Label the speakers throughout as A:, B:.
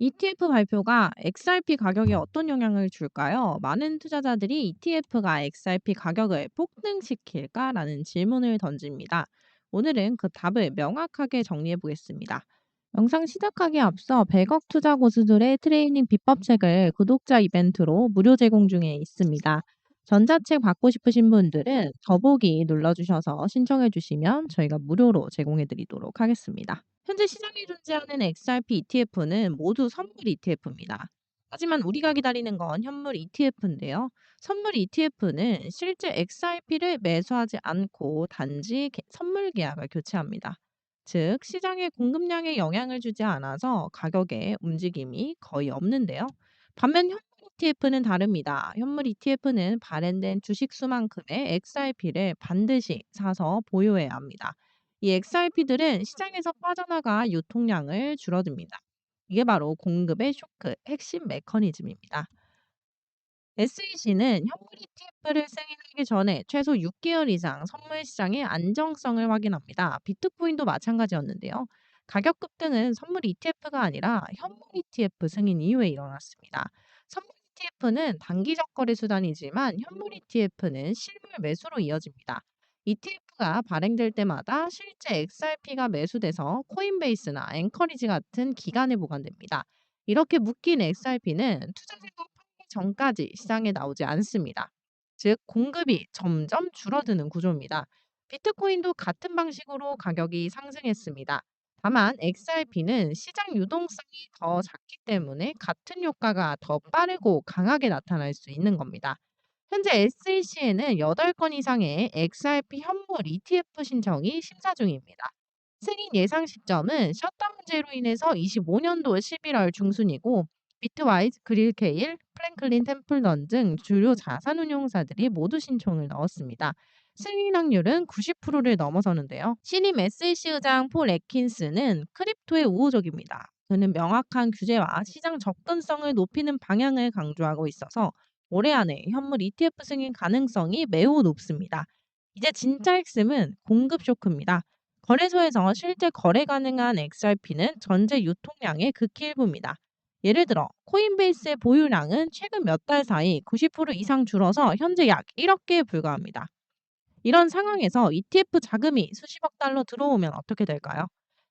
A: ETF 발표가 XRP 가격에 어떤 영향을 줄까요? 많은 투자자들이 ETF가 XRP 가격을 폭등시킬까라는 질문을 던집니다. 오늘은 그 답을 명확하게 정리해 보겠습니다. 영상 시작하기에 앞서 100억 투자 고수들의 트레이닝 비법책을 구독자 이벤트로 무료 제공 중에 있습니다. 전자책 받고 싶으신 분들은 더보기 눌러주셔서 신청해 주시면 저희가 무료로 제공해 드리도록 하겠습니다. 현재 시장에 존재하는 XRP ETF는 모두 선물 ETF입니다. 하지만 우리가 기다리는 건 현물 ETF인데요. 선물 ETF는 실제 XRP를 매수하지 않고 단지 개- 선물 계약을 교체합니다. 즉, 시장의 공급량에 영향을 주지 않아서 가격에 움직임이 거의 없는데요. 반면 현물 ETF는 다릅니다. 현물 ETF는 발행된 주식 수만큼의 XRP를 반드시 사서 보유해야 합니다. 이 XRP들은 시장에서 빠져나가 유통량을 줄어듭니다. 이게 바로 공급의 쇼크 핵심 메커니즘입니다. SEC는 현물 ETF를 승인하기 전에 최소 6개월 이상 선물 시장의 안정성을 확인합니다. 비트코인도 마찬가지였는데요. 가격 급등은 선물 ETF가 아니라 현물 ETF 승인 이후에 일어났습니다. 선물 ETF는 단기적 거래 수단이지만 현물 ETF는 실물 매수로 이어집니다. ETF 가 발행될 때마다 실제 XRP가 매수돼서 코인베이스나 앵커리지 같은 기관에 보관됩니다. 이렇게 묶인 XRP는 투자자가 팔기 전까지 시장에 나오지 않습니다. 즉, 공급이 점점 줄어드는 구조입니다. 비트코인도 같은 방식으로 가격이 상승했습니다. 다만 XRP는 시장 유동성이 더 작기 때문에 같은 효과가 더 빠르고 강하게 나타날 수 있는 겁니다. 현재 SEC에는 8건 이상의 XRP 현물 ETF 신청이 심사 중입니다. 승인 예상 시점은 셧다운 문제로 인해서 25년도 11월 중순이고 비트와이즈, 그릴케일, 프랭클린 템플런 등 주요 자산운용사들이 모두 신청을 넣었습니다. 승인 확률은 90%를 넘어서는데요. 신임 SEC 의장 폴 애킨스는 크립토에 우호적입니다. 그는 명확한 규제와 시장 접근성을 높이는 방향을 강조하고 있어서 올해 안에 현물 ETF 승인 가능성이 매우 높습니다. 이제 진짜 핵심은 공급 쇼크입니다. 거래소에서 실제 거래 가능한 XRP는 전체 유통량의 극히 일부입니다. 예를 들어 코인베이스의 보유량은 최근 몇 달 사이 90% 이상 줄어서 현재 약 1억 개에 불과합니다. 이런 상황에서 ETF 자금이 수십억 달러 들어오면 어떻게 될까요?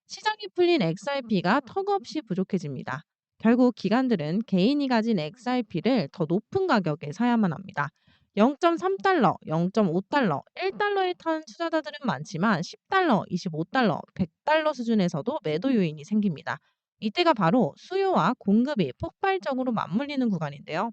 A: 시장이 풀린 XRP가 턱없이 부족해집니다. 결국 기관들은 개인이 가진 XRP를 더 높은 가격에 사야만 합니다. 0.3달러, 0.5달러, 1달러에 탄 투자자들은 많지만 10달러, 25달러, 100달러 수준에서도 매도 요인이 생깁니다. 이때가 바로 수요와 공급이 폭발적으로 맞물리는 구간인데요.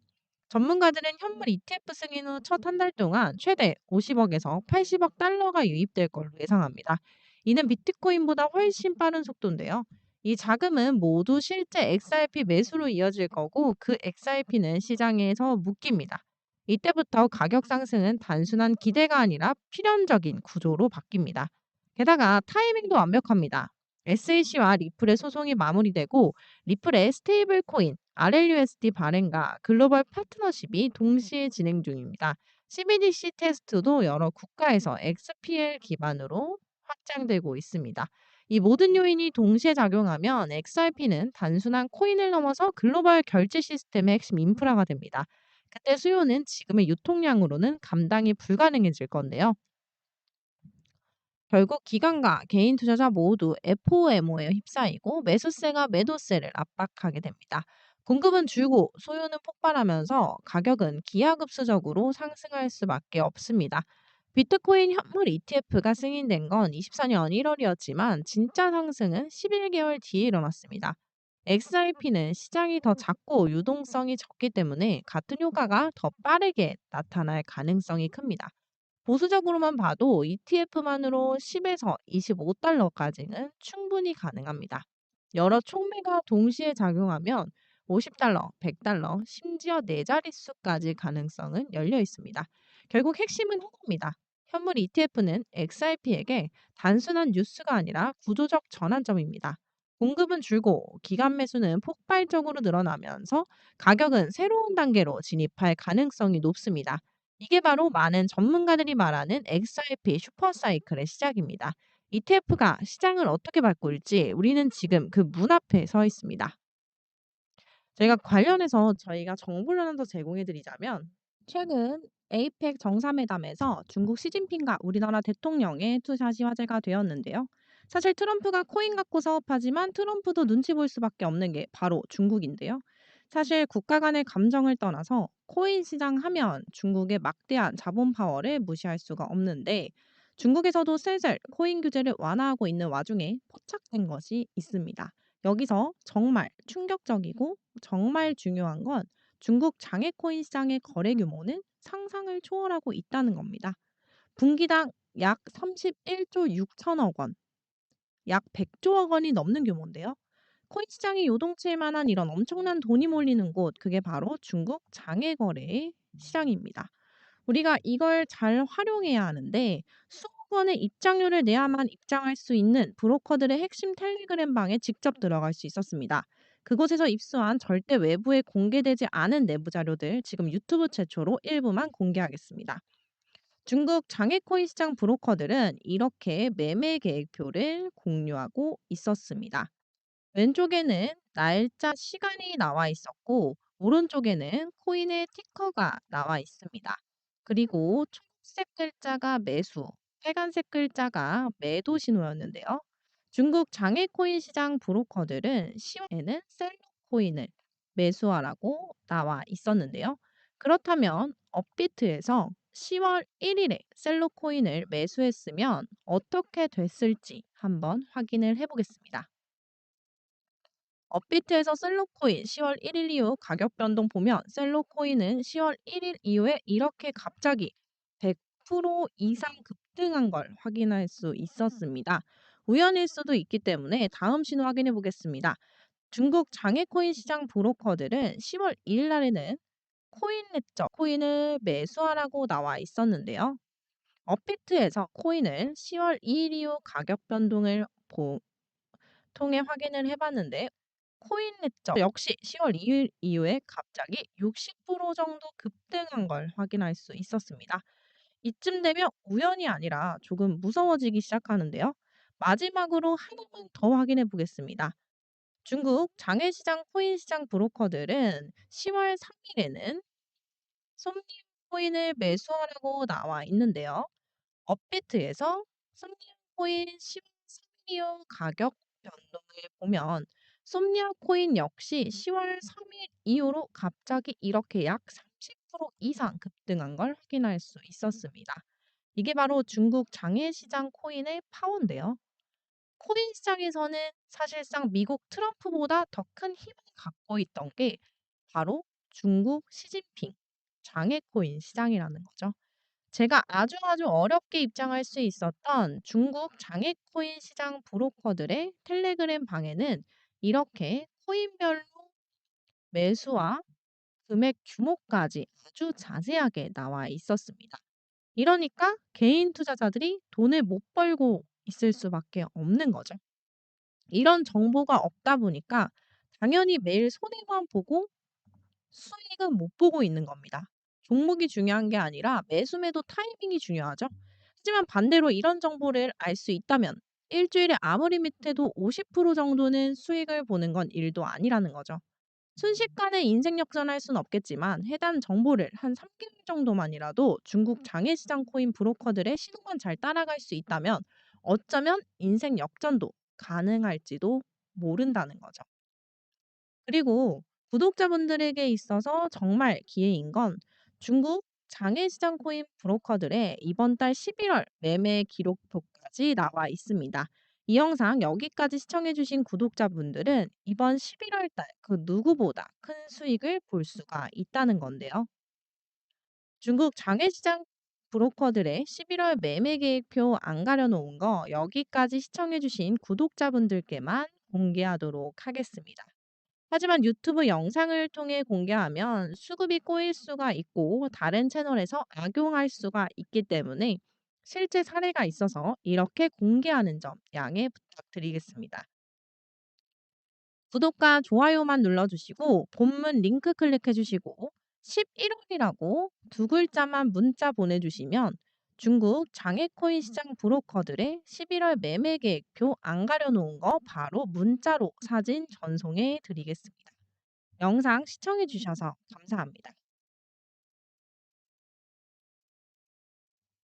A: 전문가들은 현물 ETF 승인 후 첫 한 달 동안 최대 50억에서 80억 달러가 유입될 걸로 예상합니다. 이는 비트코인보다 훨씬 빠른 속도인데요. 이 자금은 모두 실제 XRP 매수로 이어질 거고 그 XRP는 시장에서 묶입니다. 이때부터 가격 상승은 단순한 기대가 아니라 필연적인 구조로 바뀝니다. 게다가 타이밍도 완벽합니다. SEC와 리플의 소송이 마무리되고 리플의 스테이블 코인 RLUSD 발행과 글로벌 파트너십이 동시에 진행 중입니다. CBDC 테스트도 여러 국가에서 XPL 기반으로 확장되고 있습니다. 이 모든 요인이 동시에 작용하면 XRP는 단순한 코인을 넘어서 글로벌 결제 시스템의 핵심 인프라가 됩니다. 그때 수요는 지금의 유통량으로는 감당이 불가능해질 건데요. 결국 기관과 개인 투자자 모두 FOMO에 휩싸이고 매수세가 매도세를 압박하게 됩니다. 공급은 줄고 소요는 폭발하면서 가격은 기하급수적으로 상승할 수밖에 없습니다. 비트코인 현물 ETF가 승인된 건 24년 1월이었지만 진짜 상승은 11개월 뒤에 일어났습니다. XRP는 시장이 더 작고 유동성이 적기 때문에 같은 효과가 더 빠르게 나타날 가능성이 큽니다. 보수적으로만 봐도 ETF만으로 10에서 25달러까지는 충분히 가능합니다. 여러 촉매가 동시에 작용하면 50달러, 100달러, 심지어 네 자릿수까지 가능성은 열려 있습니다. 결국 핵심은 하나입니다. 현물 ETF는 XRP에게 단순한 뉴스가 아니라 구조적 전환점입니다. 공급은 줄고 기간 매수는 폭발적으로 늘어나면서 가격은 새로운 단계로 진입할 가능성이 높습니다. 이게 바로 많은 전문가들이 말하는 XRP 슈퍼사이클의 시작입니다. ETF가 시장을 어떻게 바꿀지 우리는 지금 그 문 앞에 서 있습니다. 저희가 관련해서 저희가 정보를 하나 더 제공해 드리자면 최근 에이펙 정상회담에서 중국 시진핑과 우리나라 대통령의 투샷이 화제가 되었는데요. 사실 트럼프가 코인 갖고 사업하지만 트럼프도 눈치 볼 수밖에 없는 게 바로 중국인데요. 사실 국가 간의 감정을 떠나서 코인 시장 하면 중국의 막대한 자본 파워를 무시할 수가 없는데 중국에서도 슬슬 코인 규제를 완화하고 있는 와중에 포착된 것이 있습니다. 여기서 정말 충격적이고 정말 중요한 건 중국 장외 코인 시장의 거래 규모는 상상을 초월하고 있다는 겁니다. 분기당 약 31조 6천억 원, 약 100조억 원이 넘는 규모인데요. 코인 시장이 요동칠 만한 이런 엄청난 돈이 몰리는 곳, 그게 바로 중국 장외 거래 시장입니다. 우리가 이걸 잘 활용해야 하는데 수억 원의 입장료를 내야만 입장할 수 있는 브로커들의 핵심 텔레그램 방에 직접 들어갈 수 있었습니다. 그곳에서 입수한 절대 외부에 공개되지 않은 내부 자료들 지금 유튜브 최초로 일부만 공개하겠습니다. 중국 장외코인 시장 브로커들은 이렇게 매매 계획표를 공유하고 있었습니다. 왼쪽에는 날짜, 시간이 나와 있었고 오른쪽에는 코인의 티커가 나와 있습니다. 그리고 초록색 글자가 매수, 빨간색 글자가 매도 신호였는데요. 중국 장외 코인 시장 브로커들은 10월에는 셀러 코인을 매수하라고 나와 있었는데요. 그렇다면 업비트에서 10월 1일에 셀러 코인을 매수했으면 어떻게 됐을지 한번 확인을 해보겠습니다. 업비트에서 셀로코인 10월 1일 이후 가격 변동 보면 셀로코인은 10월 1일 이후에 이렇게 갑자기 100% 이상 급등한 걸 확인할 수 있었습니다. 우연일 수도 있기 때문에 다음 신호 확인해 보겠습니다. 중국 장외코인 시장 브로커들은 10월 2일 날에는 코인 레저 코인을 매수하라고 나와 있었는데요. 업비트에서 코인을 10월 2일 이후 가격 변동을 보, 통해 확인을 해봤는데 코인 레저 역시 10월 2일 이후에 갑자기 60% 정도 급등한 걸 확인할 수 있었습니다. 이쯤 되면 우연이 아니라 조금 무서워지기 시작하는데요. 마지막으로 하나만 더 확인해 보겠습니다. 중국 장외시장 코인 시장 브로커들은 10월 3일에는 솜니움 코인을 매수하라고 나와 있는데요. 업비트에서 솜니움 코인 10월 3일 이후 가격 변동을 보면 솜니아 코인 역시 10월 3일 이후로 갑자기 이렇게 약 30% 이상 급등한 걸 확인할 수 있었습니다. 이게 바로 중국 장외시장 코인의 파워인데요. 코인 시장에서는 사실상 미국 트럼프보다 더 큰 힘을 갖고 있던 게 바로 중국 시진핑 장외 코인 시장이라는 거죠. 제가 아주 아주 어렵게 입장할 수 있었던 중국 장외 코인 시장 브로커들의 텔레그램 방에는 이렇게 코인별로 매수와 금액 규모까지 아주 자세하게 나와 있었습니다. 이러니까 개인 투자자들이 돈을 못 벌고 있을 수밖에 없는 거죠. 이런 정보가 없다 보니까 당연히 매일 손해만 보고 수익은 못 보고 있는 겁니다. 종목이 중요한 게 아니라 매수 매도 타이밍이 중요하죠. 하지만 반대로 이런 정보를 알 수 있다면 일주일에 아무리 밑에도 50% 정도는 수익을 보는 건 일도 아니라는 거죠. 순식간에 인생 역전할 수는 없겠지만 해당 정보를 한 3개월 정도만이라도 중국 장외시장 코인 브로커들의 신호만 잘 따라갈 수 있다면 어쩌면 인생 역전도 가능할지도 모른다는 거죠. 그리고 구독자분들에게 있어서 정말 기회인 건 중국 장외시장 코인 브로커들의 이번 달 11월 매매 기록표까지 나와 있습니다. 이 영상 여기까지 시청해주신 구독자분들은 이번 11월 달 그 누구보다 큰 수익을 볼 수가 있다는 건데요. 중국 장외시장 브로커들의 11월 매매 계획표 안 가려놓은 거 여기까지 시청해주신 구독자분들께만 공개하도록 하겠습니다. 하지만 유튜브 영상을 통해 공개하면 수급이 꼬일 수가 있고 다른 채널에서 악용할 수가 있기 때문에 실제 사례가 있어서 이렇게 공개하는 점 양해 부탁드리겠습니다. 구독과 좋아요만 눌러주시고 본문 링크 클릭해주시고 11월이라고 두 글자만 문자 보내주시면 중국 장외코인 시장 브로커들의 11월 매매 계획표 안 가려놓은 거 바로 문자로 사진 전송해 드리겠습니다. 영상 시청해 주셔서 감사합니다.